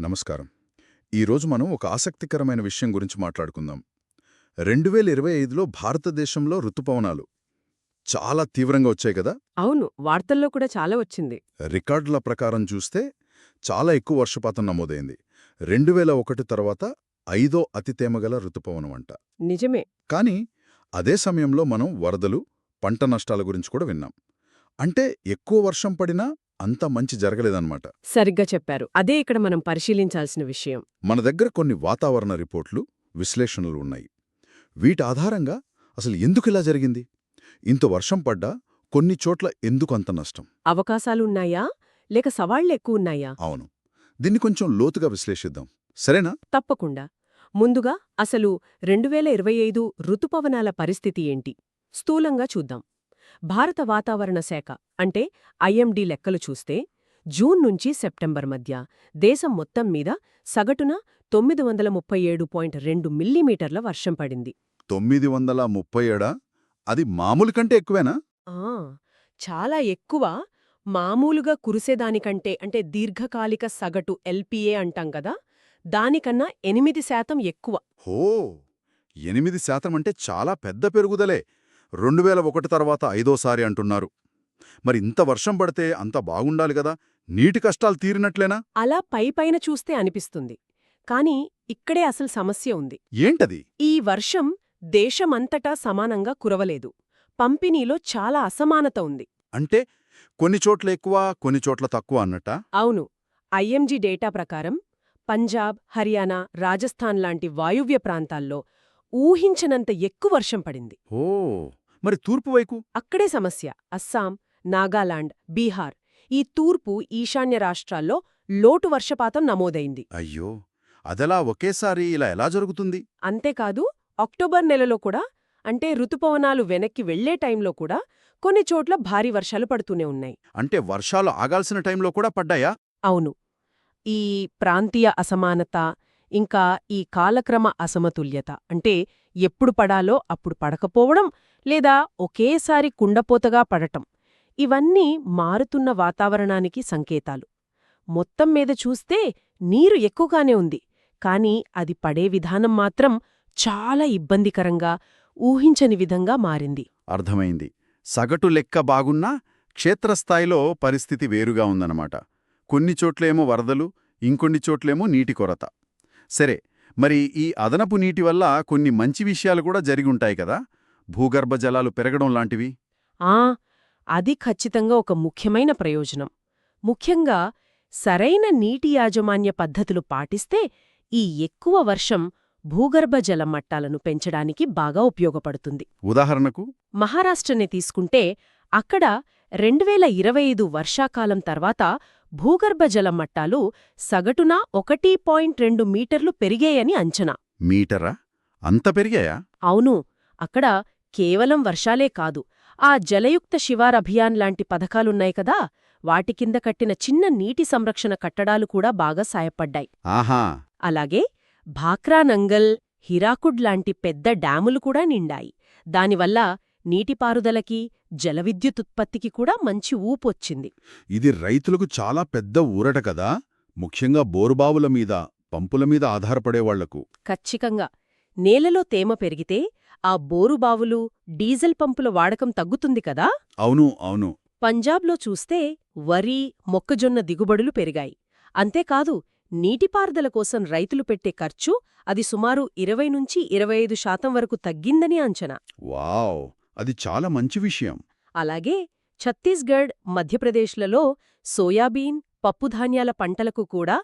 నమస్కారం. ఈరోజు మనం ఒక ఆసక్తికరమైన విషయం గురించి మాట్లాడుకుందాం. రెండు వేల ఇరవై ఐదులో భారతదేశంలో ఋతుపవనాలు చాలా తీవ్రంగా వచ్చాయి కదా? అవును వార్తల్లో కూడా చాలా వచ్చింది. రికార్డుల ప్రకారం చూస్తే చాలా ఎక్కువ వర్షపాతం నమోదైంది. రెండు వేల ఒకటి తర్వాత ఐదో అతి తేమగల ఋతుపవనం అంట నిజమే. కానీ అదే సమయంలో మనం వరదలు పంట నష్టాల గురించి కూడా విన్నాం. అంటే ఎక్కువ వర్షం పడినా అంత మంచి జరగలేదన్నమాట. సరిగ్గా చెప్పారు. అదే ఇక్కడ మనం పరిశీలించాల్సిన విషయం. మన దగ్గర కొన్ని వాతావరణ రిపోర్ట్లు విశ్లేషణలు ఉన్నాయి. వీటి ఆధారంగా అసలు ఎందుకిలా జరిగింది? ఇంత వర్షం పడ్డా కొన్ని చోట్ల ఎందుకు అంత నష్టం? అవకాశాలున్నాయా? లేక సవాళ్ళు ఎక్కువున్నాయా? అవును. దీన్ని కొంచెం లోతుగా విశ్లేషిద్దాం. సరేనా? తప్పకుండా. ముందుగా అసలు రెండు వేల ఇరవై ఐదు ఋతుపవనాల పరిస్థితి ఏంటి? స్థూలంగా చూద్దాం. భారత వాతావరణ శాఖ అంటే ఐఎండీ లెక్కలు చూస్తే జూన్ నుంచి సెప్టెంబర్ మధ్య దేశం మొత్తం మీద సగటున తొమ్మిది వందల ముప్పై ఏడు పాయింట్ రెండు మిల్లీమీటర్ల వర్షం పడింది. తొమ్మిది వందల ముప్పై ఏడా? అది మామూలు కంటే ఎక్కువేనా? ఆ చాలా ఎక్కువ. మామూలుగా కురిసేదానికంటే అంటే దీర్ఘకాలిక సగటు ఎల్పిఏ అంటాం కదా దానికన్నా ఎనిమిది శాతం ఎక్కువ. హో! ఎనిమిది శాతం అంటే చాలా పెద్ద పెరుగుదలే. రెండు వేల ఒకటి తర్వాత ఐదోసారి అంటున్నారు. మరి ఇంత వర్షం పడితే అంత బాగుండాలి కదా? నీటి కష్టాలు తీరినట్లేనా? అలా పైపైన చూస్తే అనిపిస్తుంది. కాని ఇక్కడే అసలు సమస్య ఉంది. ఏంటది? ఈ వర్షం దేశమంతటా సమానంగా కురవలేదు. పంపిణీలో చాలా అసమానత ఉంది. అంటే కొన్ని చోట్ల ఎక్కువ కొన్ని చోట్ల తక్కువ అన్నట్టా? అవును. ఐఎంజీ డేటా ప్రకారం పంజాబ్ హర్యానా రాజస్థాన్ లాంటి వాయువ్య ప్రాంతాల్లో ఊహించనంత ఎక్కువ వర్షం పడింది. ఓ మరి తూర్పు వైపు? అక్కడే సమస్య. అస్సాం నాగాలాండ్ బీహార్. ఈ తూర్పు ఈశాన్య రాష్ట్రాల్లో లోటు వర్షపాతం నమోదైంది. అయ్యో అదలా ఒకేసారి ఇలా ఎలా జరుగుతుంది? అంతేకాదు అక్టోబర్ నెలలో కూడా అంటే ఋతుపవనాలు వెనక్కి వెళ్ళే టైంలో కూడా కొన్ని చోట్ల భారీ వర్షాలు పడుతూనే ఉన్నాయి. అంటే వర్షాలు ఆగాల్సిన టైంలో కూడా పడ్డాయా? అవును. ఈ ప్రాంతీయ అసమానత ఇంకా ఈ కాలక్రమ అసమతుల్యత. అంటే ఎప్పుడు పడాలో అప్పుడు పడకపోవడం లేదా ఒకేసారి కుండపోతగా పడటం. ఇవన్నీ మారుతున్న వాతావరణానికి సంకేతాలు. మొత్తం మీద చూస్తే నీరు ఎక్కువగానే ఉంది. కాని అది పడే విధానం మాత్రం చాలా ఇబ్బందికరంగా ఊహించని విధంగా మారింది. అర్థమైంది. సగటు లెక్క బాగున్నా క్షేత్రస్థాయిలో పరిస్థితి వేరుగా ఉందన్నమాట. కొన్ని చోట్లేమో వరదలు ఇంకొన్ని చోట్లేమో నీటి కొరత. సరే మరి ఈ అదనపు నీటి వల్ల కొన్ని మంచి విషయాలు కూడా జరిగుంటాయి కదా? భూగర్భ జలాలు పెరగడం లాంటివి? ఆ! అది ఖచ్చితంగా ఒక ముఖ్యమైన ప్రయోజనం. ముఖ్యంగా సరైన నీటి యాజమాన్య పద్ధతులు పాటిస్తే ఈ ఎక్కువ వర్షం భూగర్భ జలం మట్టాలను పెంచడానికి బాగా ఉపయోగపడుతుంది. ఉదాహరణకు? మహారాష్ట్రనే తీసుకుంటే అక్కడ రెండువేల ఇరవై ఐదు వర్షాకాలం తర్వాత భూగర్భ జలం మట్టాలు సగటున ఒకటి పాయింట్ రెండు మీటర్లు పెరిగాయని అంచనా. మీటరా? అంత పెరిగాయా? అవును. అక్కడ కేవలం వర్షాలే కాదు. ఆ జలయుక్త శివార్ అభియాన్ లాంటి పథకాలున్నాయి కదా వాటి కింద కట్టిన చిన్న నీటి సంరక్షణ కట్టడాలు కూడా బాగా సాయపడ్డాయి. ఆహా. అలాగే భాక్రా నంగల్ హిరాకుడ్ లాంటి పెద్ద డ్యాములు కూడా నిండాయి. దానివల్ల నీటిపారుదలకి జలవిద్యుతుత్పత్తికి కూడా మంచి ఊపొచ్చింది. ఇది రైతులకు చాలా పెద్ద ఊరట కదా? ముఖ్యంగా బోరుబావుల మీద పంపుల మీద ఆధారపడేవాళ్ళకు ఖచ్చితంగా. నేలలో తేమ పెరిగితే ఆ బోరుబావులు డీజిల్ పంపుల వాడకం తగ్గుతుంది కదా? అవును అవును. పంజాబ్లో చూస్తే వరి మొక్కజొన్న దిగుబడులు పెరిగాయి. అంతేకాదు నీటిపారుదల కోసం రైతులు పెట్టే ఖర్చు అది సుమారు ఇరవై నుంచి ఇరవై ఐదు శాతం వరకు తగ్గిందని అంచనా. వావ్! అది చాలా మంచి విషయం. అలాగే ఛత్తీస్గఢ్ మధ్యప్రదేశ్లలో సోయాబీన్ పప్పుధాన్యాల పంటలకు కూడా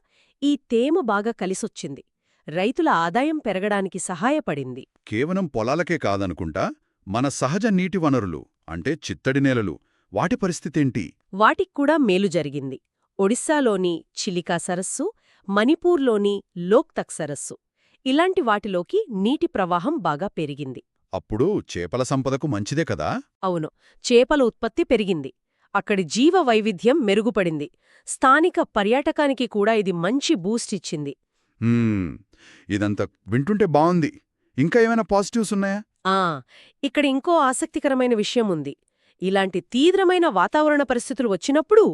ఈ తేమ బాగా కలిసొచ్చింది. రైతుల ఆదాయం పెరగడానికి సహాయపడింది. కేవలం పొలాలకే కాదనుకుంటా మన సహజ నీటి వనరులు అంటే చిత్తడి నేలలు వాటి పరిస్థితేంటి? వాటిక్కూడా మేలు జరిగింది. ఒడిశాలోని చిలికా సరస్సు మణిపూర్లోని లోక్తక్ సరస్సు ఇలాంటి వాటిలోకి నీటి ప్రవాహం బాగా పెరిగింది. అప్పుడు చేపల సంపదకు మంచిదే కదా? అవును. చేపల ఉత్పత్తి పెరిగింది. అక్కడి జీవ వైవిధ్యం మెరుగుపడింది. స్థానిక పర్యాటకానికి కూడా ఇది మంచి బూస్ట్ ఇచ్చింది. ఇదంతా వింటుంటే బావుంది. ఇంకా ఏమైనా పాజిటివ్స్ ఉన్నాయా? ఆ! ఇక్కడ ఇంకో ఆసక్తికరమైన విషయం ఉంది. ఇలాంటి తీవ్రమైన వాతావరణ పరిస్థితులు వచ్చినప్పుడు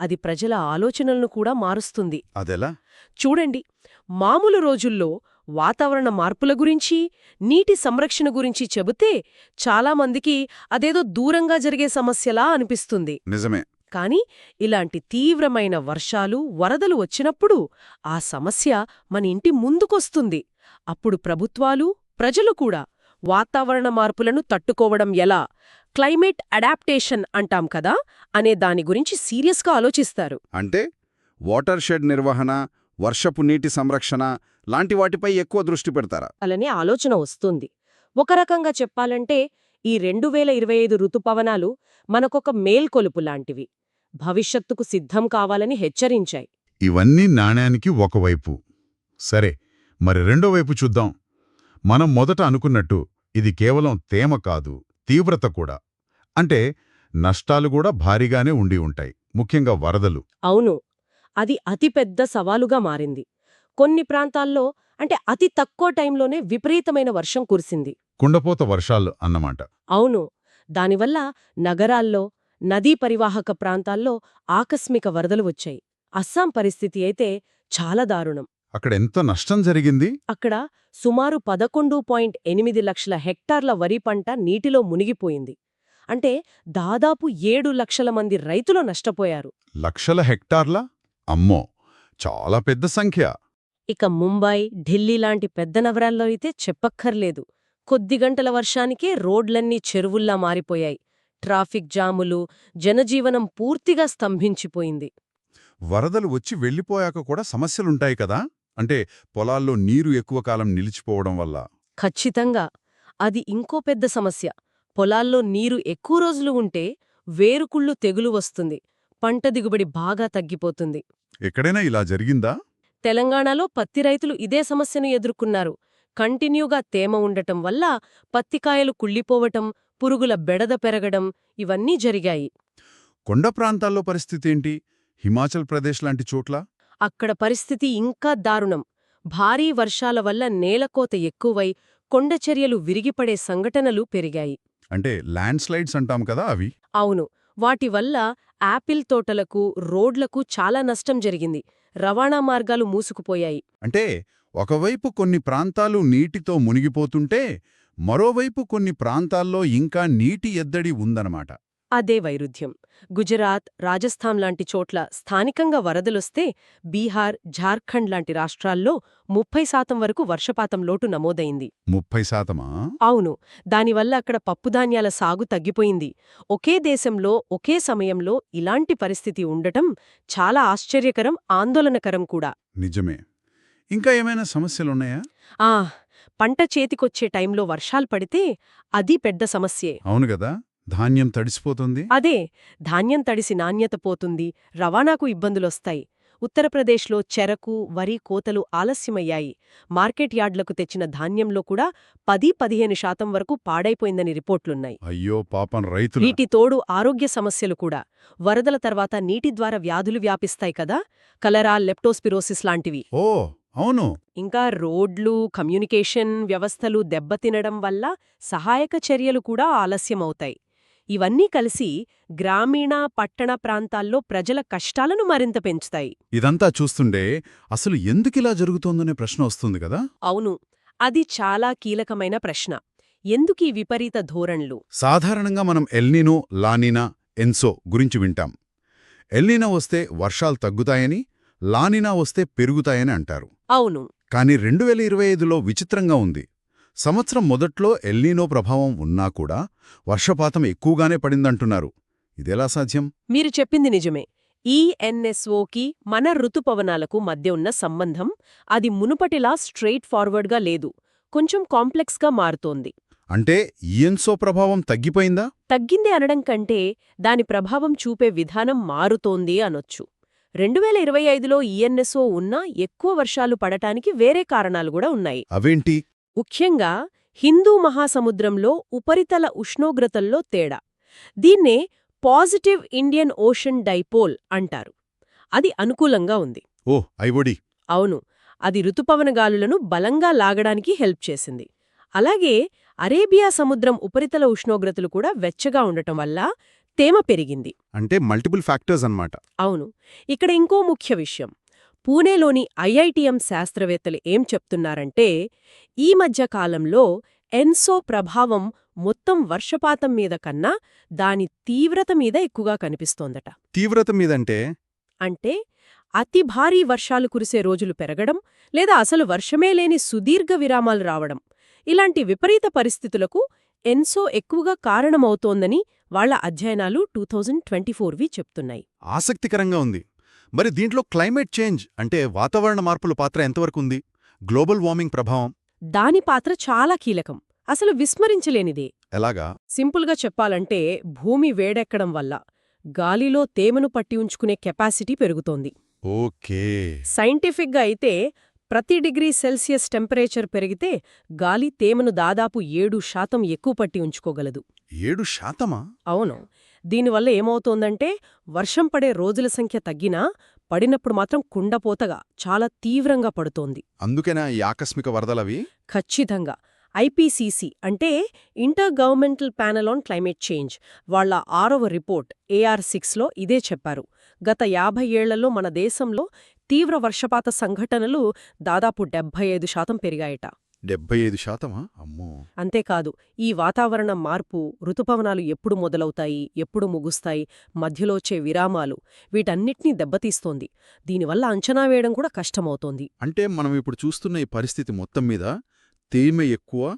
అది ప్రజల ఆలోచనలను కూడా మారుస్తుంది. అదెలా? చూడండి. మామూలు రోజుల్లో వాతావరణ మార్పుల గురించి నీటి సంరక్షణ గురించి చెబితే చాలామందికి అదేదో దూరంగా జరిగే సమస్యలా అనిపిస్తుంది. నిజమే. కాని ఇలాంటి తీవ్రమైన వర్షాలు వరదలు వచ్చినప్పుడు ఆ సమస్య మన ఇంటి ముందుకొస్తుంది. అప్పుడు ప్రభుత్వాలు ప్రజలు కూడా వాతావరణ మార్పులను తట్టుకోవడం ఎలా క్లైమేట్ అడాప్టేషన్ అంటాం కదా అనే దాని గురించి సీరియస్గా ఆలోచిస్తారు. అంటే వాటర్ షెడ్ నిర్వహణ వర్షపు నీటి సంరక్షణ లాంటి వాటిపై ఎక్కువ దృష్టి పెడతారా? అలానే ఆలోచన వస్తుంది. ఒక రకంగా చెప్పాలంటే ఈ రెండు వేల ఇరవై ఐదు ఋతుపవనాలు మనకొక మేల్కొలుపు లాంటివి. భవిష్యత్తుకు సిద్ధం కావాలని హెచ్చరించాయి. ఇవన్నీ నాణ్యానికి ఒకవైపు సరే మరి రెండో వైపు చూద్దాం. మనం మొదట అనుకున్నట్టు ఇది కేవలం తేమ కాదు తీవ్రత కూడా. అంటే నష్టాలు కూడా భారీగానే ఉండి ఉంటాయి ముఖ్యంగా వరదలు. అవును. అది అతిపెద్ద సవాలుగా మారింది. కొన్ని ప్రాంతాల్లో అంటే అతి తక్కువ టైంలోనే విపరీతమైన వర్షం కురిసింది. కుండపోత వర్షాలు అన్నమాట. అవును. దానివల్ల నగరాల్లో నదీ పరివాహక ప్రాంతాల్లో ఆకస్మిక వరదలు వచ్చాయి. అస్సాం పరిస్థితి అయితే చాలా దారుణం. అక్కడ ఎంత నష్టం జరిగింది? అక్కడ సుమారు పదకొండు పాయింట్ ఎనిమిది లక్షల హెక్టార్ల వరి పంట నీటిలో మునిగిపోయింది. అంటే దాదాపు ఏడు లక్షల మంది రైతులు నష్టపోయారు. లక్షల హెక్టార్ల? అమ్మో! చాలా పెద్ద సంఖ్య. ఇక ముంబై ఢిల్లీ లాంటి పెద్ద నగరాల్లో అయితే చెప్పక్కర్లేదు. కొద్ది గంటల వర్షానికే రోడ్లన్నీ చెరువుల్లా మారిపోయాయి. ట్రాఫిక్ జాములు జనజీవనం పూర్తిగా స్తంభించిపోయింది. వరదలు వచ్చి వెళ్ళిపోయాక కూడా సమస్యలుంటాయి కదా? అంటే పొలాల్లో నీరు ఎక్కువ కాలం నిలిచిపోవడం వల్ల. ఖచ్చితంగా. అది ఇంకో పెద్ద సమస్య. పొలాల్లో నీరు ఎక్కువ రోజులు ఉంటే వేరుకుళ్ళు తెగులు వస్తుంది. పంట దిగుబడి బాగా తగ్గిపోతుంది. ఎక్కడైనా ఇలా జరిగిందా? తెలంగాణలో పత్తి రైతులు ఇదే సమస్యను ఎదుర్కొన్నారు. కంటిన్యూగా తేమ ఉండటం వల్ల పత్తికాయలు కుళ్ళిపోవటం పురుగుల బెడద పెరగడం ఇవన్నీ జరిగాయి. కొండ ప్రాంతాల్లో పరిస్థితి ఏంటి? హిమాచల్ ప్రదేశ్ లాంటి చోట్ల? అక్కడ పరిస్థితి ఇంకా దారుణం. భారీ వర్షాల వల్ల నేలకోత ఎక్కువై కొండచర్యలు విరిగిపడే సంఘటనలు పెరిగాయి. అంటే ల్యాండ్ స్లైడ్స్ అంటాం కదా అవి? అవును. వాటి వల్ల యాపిల్ తోటలకు రోడ్లకు చాలా నష్టం జరిగింది. రవాణా మార్గాలు మూసుకుపోయాయి. అంటే ఒకవైపు కొన్ని ప్రాంతాలు నీటితో మునిగిపోతుంటే మరోవైపు కొన్ని ప్రాంతాల్లో ఇంకా నీటి ఎద్దడి ఉందన్నమాట. అదే వైరుధ్యం. గుజరాత్ రాజస్థాన్ లాంటి చోట్ల స్థానికంగా వరదలొస్తే బీహార్ ఝార్ఖండ్ లాంటి రాష్ట్రాల్లో ముప్పై శాతం వరకు వర్షపాతం లోటు నమోదైంది. ముప్పై శాతమా? అవును. దానివల్ల అక్కడ పప్పుధాన్యాల సాగు తగ్గిపోయింది. ఒకే దేశంలో ఒకే సమయంలో ఇలాంటి పరిస్థితి ఉండటం చాలా ఆశ్చర్యకరం ఆందోళనకరం కూడా. నిజమే. ఇంకా ఏమైనా సమస్యలున్నాయా? ఆ! పంట చేతికొచ్చే టైంలో వర్షాలు పడితే అది పెద్ద సమస్యే. అవును కదా ధాన్యం తడిసిపోతుంది? అదే ధాన్యం తడిసి నాణ్యత పోతుంది రవాణాకు ఇబ్బందులొస్తాయి. ఉత్తరప్రదేశ్లో చెరకు వరి కోతలు ఆలస్యమయ్యాయి. మార్కెట్ యార్డ్లకు తెచ్చిన ధాన్యంలో కూడా పది పదిహేను శాతం వరకు పాడైపోయిందని రిపోర్ట్లున్నాయి. అయ్యో పాపం రైతులు. వీటి తోడు ఆరోగ్య సమస్యలు కూడా. వరదల తర్వాత నీటి ద్వారా వ్యాధులు వ్యాపిస్తాయి కదా కలరా లెప్టోస్పిరోసిస్ లాంటివి. ఓ అవును. ఇంకా రోడ్లు కమ్యూనికేషన్ వ్యవస్థలు దెబ్బతినడం వల్ల సహాయక చర్యలు కూడా ఆలస్యమవుతాయి. ఇవన్నీ కలిసి గ్రామీణ పట్టణ ప్రాంతాల్లో ప్రజల కష్టాలను మరింత పెంచుతాయి. ఇదంతా చూస్తుండే అసలు ఎందుకిలా జరుగుతోందనే ప్రశ్న వస్తుంది కదా? అవును అది చాలా కీలకమైన ప్రశ్న. ఎందుకీ విపరీత ధోరణులు? సాధారణంగా మనం ఎల్నినో లానినా ఎన్సో గురించి వింటాం. ఎల్నినో వస్తే వర్షాలు తగ్గుతాయని లానినా వస్తే పెరుగుతాయని అంటారు. అవును. కానీ రెండు వేల ఇరవై ఐదులో విచిత్రంగా ఉంది. సంవత్సరం మొదట్లో ఎల్నీనో ప్రభావం ఉన్నా కూడా వర్షపాతం ఎక్కువగానే పడిందంటున్నారు. ఇదెలా సాధ్యం? మీరు చెప్పింది నిజమే. ఈ ఎన్ఎస్ఓకి మన ఋతుపవనాలకు మధ్య ఉన్న సంబంధం అది మునుపటిలా స్ట్రెయిట్ ఫార్వర్డ్గా లేదు. కొంచెం కాంప్లెక్స్గా మారుతోంది. అంటే ఈఎన్సో ప్రభావం తగ్గిపోయిందా? తగ్గింది అనడం కంటే దాని ప్రభావం చూపే విధానం మారుతోంది అనొచ్చు. రెండు వేల ఇరవై ఐదులో ఈఎన్ఎస్ఓ ఉన్నా ఎక్కువ వర్షాలు పడటానికి వేరే కారణాలు కూడా ఉన్నాయి. అవేంటి? ముఖ్యంగా హిందూ మహాసముద్రంలో ఉపరితల ఉష్ణోగ్రతల్లో తేడా. దీన్నే పాజిటివ్ ఇండియన్ ఓషన్ డైపోల్ అంటారు. అది అనుకూలంగా ఉంది. ఓ ఐవోడి అవును అది ఋతుపవన గాలులను బలంగా లాగడానికి హెల్ప్ చేసింది. అలాగే అరేబియా సముద్రం ఉపరితల ఉష్ణోగ్రతలు కూడా వెచ్చగా ఉండటం వల్ల తేమ పెరిగింది. అంటే మల్టిపుల్ ఫ్యాక్టర్స్ అన్నమాట. అవును ఇక్కడ ఇంకో ముఖ్య విషయం. పూణేలోని ఐఐటిఎం శాస్త్రవేత్తలు ఏం చెప్తున్నారంటే ఈ మధ్య కాలంలో ఎన్సో ప్రభావం మొత్తం వర్షపాతం మీద కన్నా దాని తీవ్రత మీద ఎక్కువగా కనిపిస్తోందట. తీవ్రత మీదంటే? అంటే అతి భారీ వర్షాలు కురిసే రోజులు పెరగడం లేదా అసలు వర్షమే లేని సుదీర్ఘ విరామాలు రావడం. ఇలాంటి విపరీత పరిస్థితులకు ఎన్సో ఎక్కువగా కారణమవుతోందని వాళ్ళ అధ్యయనాలు టూ థౌజండ్ ట్వంటీ ఫోర్వి చెప్తున్నాయి. ఆసక్తికరంగా ఉంది. మరి దీంట్లో క్లైమేట్ చేంజ్ అంటే వాతావరణ మార్పుల పాత్ర ఎంతవరకు ఉంది గ్లోబల్ వార్మింగ్ ప్రభావం? దాని పాత్ర చాలా కీలకం. అసలు విస్మరించలేనిదే. ఎలాగా? సింపుల్గా చెప్పాలంటే భూమి వేడెక్కడం వల్ల గాలిలో తేమను పట్టి ఉంచుకునే కెపాసిటీ పెరుగుతోంది. ఓకే. సైంటిఫిక్గా అయితే ప్రతి డిగ్రీ సెల్సియస్ టెంపరేచర్ పెరిగితే గాలి తేమను దాదాపు ఏడు శాతం ఎక్కువ పట్టి ఉంచుకోగలదు. ఏడు శాతమా? అవును. దీనివల్ల ఏమవుతోందంటే వర్షం పడే రోజుల సంఖ్య తగ్గినా పడినప్పుడు మాత్రం కుండపోతగా చాలా తీవ్రంగా పడుతోంది. అందుకేనా ఈ ఆకస్మిక వరదలవి ఖచ్చితంగా. ఐపీసీసీ అంటే intergovernmental panel on climate change. వాళ్ళ ఆరవ రిపోర్ట్ ఏఆర్ సిక్స్లో ఇదే చెప్పారు. గత యాభై ఏళ్ళలో మన దేశంలో తీవ్ర వర్షపాత సంఘటనలు దాదాపు డెబ్బై ఐదు శాతం పెరిగాయట. డెబ్బై ఐదు శాతమా? అమ్మో. అంతేకాదు ఈ వాతావరణ మార్పు ఋతుపవనాలు ఎప్పుడు మొదలవుతాయి ఎప్పుడు ముగుస్తాయి మధ్యలో వచ్చే విరామాలు వీటన్నిటినీ దెబ్బతీస్తోంది. దీనివల్ల అంచనా వేయడం కూడా కష్టమవుతోంది. అంటే మనం ఇప్పుడు చూస్తున్న ఈ పరిస్థితి మొత్తం మీద తేమ ఎక్కువ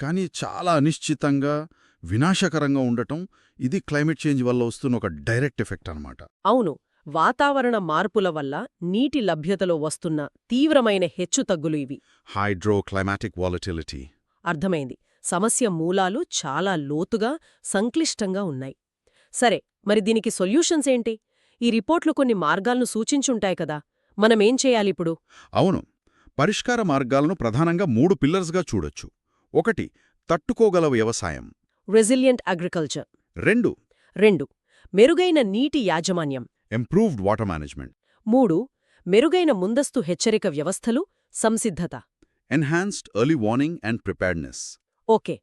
కానీ చాలా అనిశ్చితంగా వినాశకరంగా ఉండటం ఇది క్లైమేట్ చేంజ్ వల్ల వస్తున్న ఒక డైరెక్ట్ ఎఫెక్ట్ అన్నమాట. అవును. వాతావరణ మార్పుల వల్ల నీటి లభ్యతలో వస్తున్న తీవ్రమైన హెచ్చుతగ్గులు ఇవి. హైడ్రో క్లైమాటిక్ వాలటిలిటీ అర్థమైంది. సమస్య మూలాలు చాలా లోతుగా సంక్లిష్టంగా ఉన్నాయి. సరే మరి దీనికి సొల్యూషన్స్ ఏంటి? ఈ రిపోర్ట్లు కొన్ని మార్గాలను సూచించుంటాయి కదా. మనమేం చేయాలిప్పుడు అవును. పరిష్కార మార్గాలను ప్రధానంగా మూడు పిల్లర్స్గా చూడొచ్చు. ఒకటి తట్టుకోగల వ్యవసాయం. Resilient agriculture. రెండు రెండు మెరుగైన నీటి యాజమాన్యం. ఇంప్రూవ్డ్ వాటర్ మేనేజ్మెంట్ మూడు మెరుగైన ముందస్తు హెచ్చరిక వ్యవస్థలు సంసిద్ధత. Enhanced early warning and preparedness okay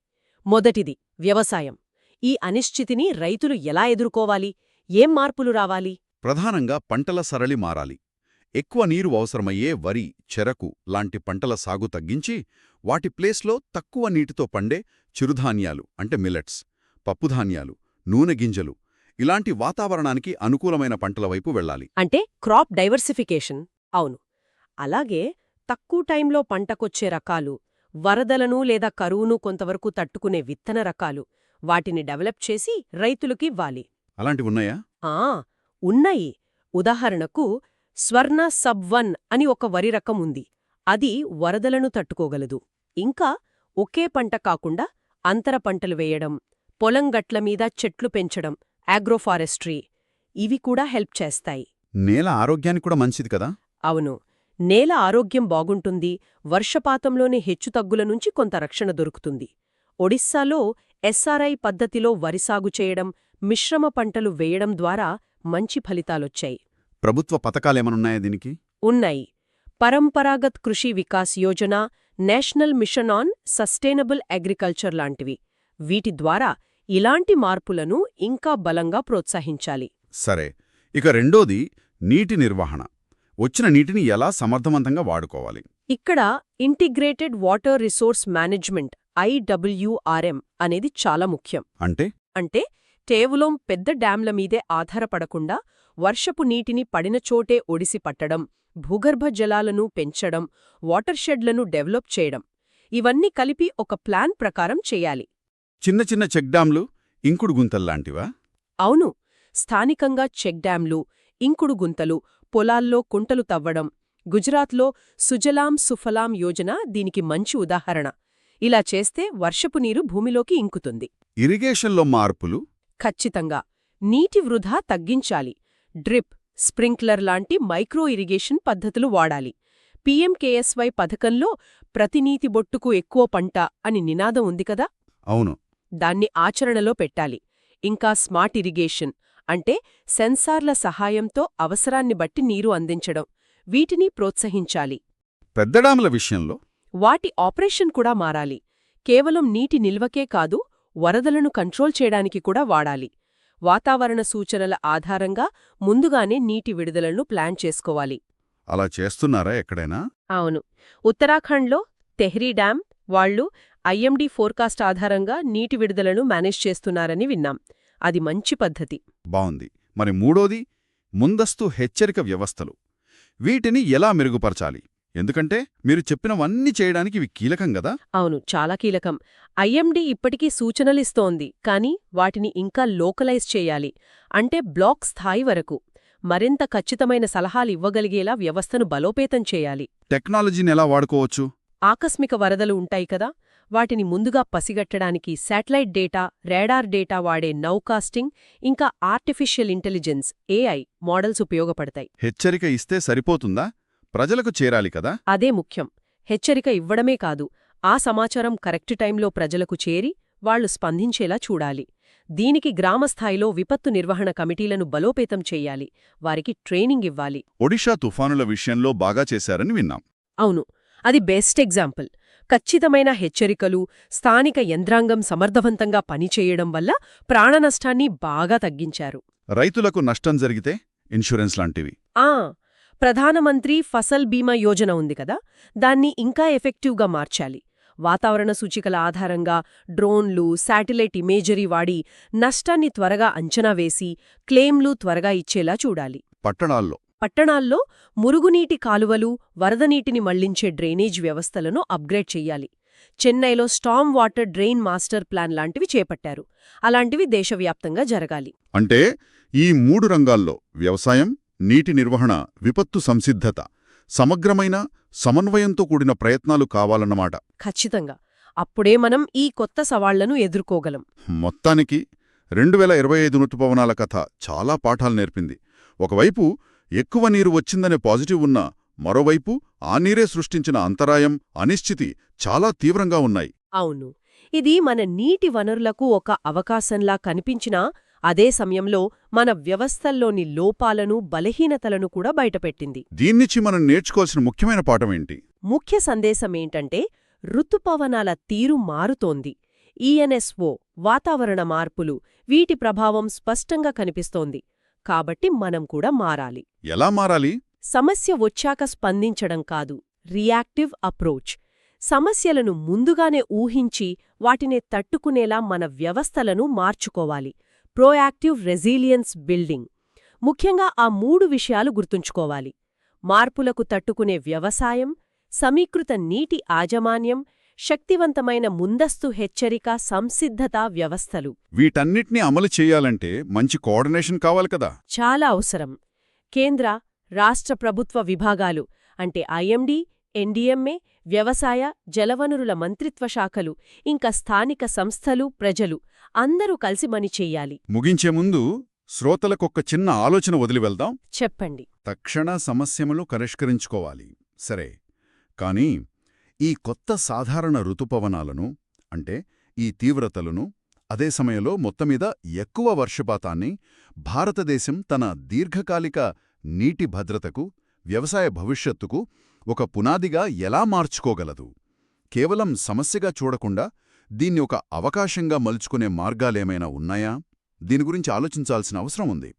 మొదటిది వ్యవసాయం. ఈ అనిశ్చితిని రైతులు ఎలా ఎదుర్కోవాలి? ఏం మార్పులు రావాలి? ప్రధానంగా పంటల సరళి మారాలి. ఎక్కువ నీరు అవసరమయ్యే వరి చెరకు లాంటి పంటల సాగు తగ్గించి వాటి ప్లేస్లో తక్కువ నీటితో పండే చిరుధాన్యాలు అంటే మిల్లెట్స్ పప్పుధాన్యాలు నూనె గింజలు ఇలాంటి వాతావరణానికి అనుకూలమైన పంటల వైపు వెళ్ళాలి. అంటే క్రాప్ డైవర్సిఫికేషన్. అవును. అలాగే తక్కువ టైంలో పంటకొచ్చే రకాలు వరదలను లేదా కరువును కొంతవరకు తట్టుకునే విత్తన రకాలు వాటిని డెవలప్ చేసి రైతులకివ్వాలి అలాంటివున్నాయా ఆ! ఉన్నాయి. ఉదాహరణకు స్వర్ణ సబ్ వన్ అని ఒక వరి రకం ఉంది. అది వరదలను తట్టుకోగలదు. ఇంకా ఒకే పంట కాకుండా అంతర పంటలు వేయడం పొలం గట్ల మీద చెట్లు పెంచడం ఆగ్రోఫారెస్ట్రీ ఇవి కూడా హెల్ప్ చేస్తాయి. నేల ఆరోగ్యానికి కూడా మంచిది కదా? అవును. నేల ఆరోగ్యం బాగుంటుంది. వర్షపాతంలోని హెచ్చుతగ్గుల నుంచి కొంత రక్షణ దొరుకుతుంది. ఒడిస్సాలో ఎస్ఆర్ఐ పద్ధతిలో వరి సాగు చేయడం మిశ్రమ పంటలు వేయడం ద్వారా మంచి ఫలితాలొచ్చాయి. ప్రభుత్వ పథకాలేమనున్నాయా దీనికి? ఉన్నాయి. Paramparagat Krishi Vikas Yojana national mission on sustainable agriculture లాంటివి. వీటి ద్వారా ఇలాంటి మార్పులను ఇంకా బలంగా ప్రోత్సహించాలి. సరే ఇక రెండోది నీటి నిర్వహణ. వచ్చిన నీటిని ఎలా సమర్థవంతంగా వాడుకోవాలి? ఇక్కడ integrated water resource management IWRM అనేది చాలా ముఖ్యం. అంటే? అంటే కేవలం పెద్ద డ్యాంల మీదే ఆధారపడకుండా వర్షపు నీటిని పడిన చోటే ఒడిసి పట్టడం భూగర్భ జలాలను పెంచడం వాటర్ షెడ్లను డెవలప్ చేయడం. ఇవన్నీ కలిపి ఒక ప్లాన్ ప్రకారం చేయాలి. చిన్న చిన్న చెక్ డామ్లు ఇంకుడు గుంతల్లాంటివా? అవును. స్థానికంగా చెక్ డ్యాంలు ఇంకుడు గుంతలు పొలాల్లో కుంటలు తవ్వడం గుజరాత్లో సుజలాం సుఫలాం యోజన దీనికి మంచి ఉదాహరణ. ఇలా చేస్తే వర్షపు నీరు భూమిలోకి ఇంకుతుంది. ఇరిగేషన్లో మార్పులు? ఖచ్చితంగా. నీటి వృధా తగ్గించాలి. డ్రిప్ స్ప్రింక్లర్ లాంటి మైక్రో ఇరిగేషన్ పద్ధతులు వాడాలి. పీఎంకేఎస్వై పథకంలో ప్రతి నీటి బొట్టుకు ఎక్కువ పంట అని నినాదం ఉంది కదా? అవును. దాన్ని ఆచరణలో పెట్టాలి. ఇంకా స్మార్ట్ ఇరిగేషన్ అంటే సెన్సార్ల సహాయంతో అవసరాన్ని బట్టి నీరు అందించడం. వీటిని ప్రోత్సహించాలి. పెద్ద డాముల విషయంలో? వాటి ఆపరేషన్ కూడా మారాలి. కేవలం నీటి నిల్వకే కాదు వరదలను కంట్రోల్ చేయడానికి కూడా వాడాలి. వాతావరణ సూచనల ఆధారంగా ముందుగానే నీటి విడుదలను ప్లాన్ చేసుకోవాలి. అలా చేస్తున్నారా ఎక్కడైనా? అవును. ఉత్తరాఖండ్లో తెహ్రీ డ్యాం వాళ్ళు ఐఎండీ ఫోర్కాస్ట్ ఆధారంగా నీటి విడుదలను మేనేజ్ చేస్తున్నారని విన్నాం. అది మంచి పద్ధతి. బావుంది. మరి మూడోది ముందస్తు హెచ్చరిక వ్యవస్థలు. వీటిని ఎలా మెరుగుపరచాలి? ఎందుకంటే మీరు చెప్పినవన్నీ చేయడానికి ఇవి కీలకం గదా? అవును చాలా కీలకం. ఐఎండీ ఇప్పటికీ సూచనలిస్తోంది కానీ వాటిని ఇంకా లోకలైజ్ చేయాలి. అంటే బ్లాక్ స్థాయి వరకు. మరింత ఖచ్చితమైన సలహాలు ఇవ్వగలిగేలా వ్యవస్థను బలోపేతం చేయాలి. టెక్నాలజీని ఎలా వాడుకోవచ్చు? ఆకస్మిక వరదలు ఉంటాయి కదా. వాటిని ముందుగా పసిగట్టడానికి శాటిలైట్ డేటా రేడార్ డేటా వాడే నౌకాస్టింగ్ ఇంకా ఆర్టిఫిషియల్ ఇంటెలిజెన్స్ ఏఐ మోడల్స్ ఉపయోగపడతాయి. హెచ్చరిక ఇస్తే సరిపోతుందా? ప్రజలకు చేరాలి కదా? అదే ముఖ్యం. హెచ్చరిక ఇవ్వడమే కాదు ఆ సమాచారం కరెక్ట్ టైంలో ప్రజలకు చేరి వాళ్ళు స్పందించేలా చూడాలి. దీనికి గ్రామస్థాయిలో విపత్తు నిర్వహణ కమిటీలను బలోపేతం చెయ్యాలి వారికి ట్రైనింగ్ ఇవ్వాలి. ఒడిషా తుఫానుల విషయంలో బాగా చేశారని విన్నాం. అవును. అది బెస్ట్ ఎగ్జాంపుల్. ఖచ్చితమైన హెచ్చరికలు స్థానిక యంత్రాంగం సమర్థవంతంగా పనిచేయడం వల్ల ప్రాణనష్టాన్ని బాగా తగ్గించారు. రైతులకు నష్టం జరిగితే ఇన్సూరెన్స్ లాంటివి. ఆ! ప్రధానమంత్రి ఫసల్ బీమా యోజన ఉంది కదా దాన్ని ఇంకా ఎఫెక్టివ్గా మార్చాలి. వాతావరణ సూచికల ఆధారంగా డ్రోన్లు శాటిలైట్ ఇమేజరీ వాడి నష్టాన్ని త్వరగా అంచనా వేసి క్లెయిమ్లు త్వరగా ఇచ్చేలా చూడాలి. పట్టణాల్లో పట్టణాల్లో మురుగునీటి కాలువలు వరదనీటిని మళ్ళించే డ్రైనేజ్ వ్యవస్థలను అప్గ్రేడ్ చెయ్యాలి చెన్నైలో storm water drain master plan లాంటివి చేపట్టారు. అలాంటివి దేశవ్యాప్తంగా జరగాలి. అంటే ఈ మూడు రంగాల్లో వ్యవసాయం నీటి నిర్వహణ విపత్తు సంసిద్ధత సమగ్రమైన సమన్వయంతో కూడిన ప్రయత్నాలు కావాలన్నమాట. ఖచ్చితంగా. అప్పుడే మనం ఈ కొత్త సవాళ్ళను ఎదుర్కోగలం. మొత్తానికి రెండు వేల ఇరవై ఐదు ఋతుపవనాల కథ చాలా పాఠాలు నేర్పింది. ఒకవైపు ఎక్కువ నీరు వచ్చిందనే పాజిటివ్ ఉన్నా మరోవైపు ఆ నీరే సృష్టించిన అంతరాయం అనిశ్చితి చాలా తీవ్రంగా ఉన్నాయి. అవును. ఇది మన నీటి వనరులకు ఒక అవకాశంలా కనిపించినా అదే సమయంలో మన వ్యవస్థల్లోని లోపాలను బలహీనతలను కూడా బయటపెట్టింది. దీన్నిచ్చి మనం నేర్చుకోవాల్సిన ముఖ్యమైన పాఠమేంటి ముఖ్య సందేశమేంటంటే ఋతుపవనాల తీరు మారుతోంది. ఈఎన్ఎస్ఓ వాతావరణ మార్పులు వీటి ప్రభావం స్పష్టంగా కనిపిస్తోంది. కాబట్టి మనం కూడా మారాలి. ఎలా మారాలి? సమస్య వచ్చాక స్పందించడం కాదు రియాక్టివ్ అప్రోచ్. సమస్యలను ముందుగానే ఊహించి వాటిని తట్టుకునేలా మన వ్యవస్థలను మార్చుకోవాలి. Proactive resilience building. ముఖ్యంగా ఆ మూడు విషయాలు గుర్తుంచుకోవాలి. మార్పులకు తట్టుకునే వ్యవసాయం సమీకృత నీటి యాజమాన్యం శక్తివంతమైన ముందస్తు హెచ్చరిక సంసిద్ధతా వ్యవస్థలు. వీటన్నిటినీ అమలు చేయాలంటే మంచి కోఆర్డినేషన్ కావాలి కదా. చాలా అవసరం. కేంద్ర రాష్ట్ర ప్రభుత్వ విభాగాలు అంటే ఐఎండీ ఎన్డీఎంఏ వ్యవసాయ జలవనరుల మంత్రిత్వ శాఖలు ఇంకా స్థానిక సంస్థలు ప్రజలు అందరూ కలిసి పని చెయ్యాలి ముగించే ముందు శ్రోతలకొక్క చిన్న ఆలోచన వదిలి వెళ్దాం. చెప్పండి. తక్షణ సమస్యములు పరిష్కరించుకోవాలి. సరే. కానీ ఈ కొత్త సాధారణ ఋతుపవనాలను అంటే ఈ తీవ్రతలను అదే సమయంలో మొత్తమీద ఎక్కువ వర్షపాతాన్ని భారతదేశం తన దీర్ఘకాలిక నీటి భద్రతకు వ్యవసాయ భవిష్యత్తుకు ఒక పునాదిగా ఎలా మార్చుకోగలదు? కేవలం సమస్యగా చూడకుండా దీన్ని ఒక అవకాశంగా మలుచుకునే మార్గాలేమైనా ఉన్నాయా? దీని గురించి ఆలోచించాల్సిన అవసరం ఉంది.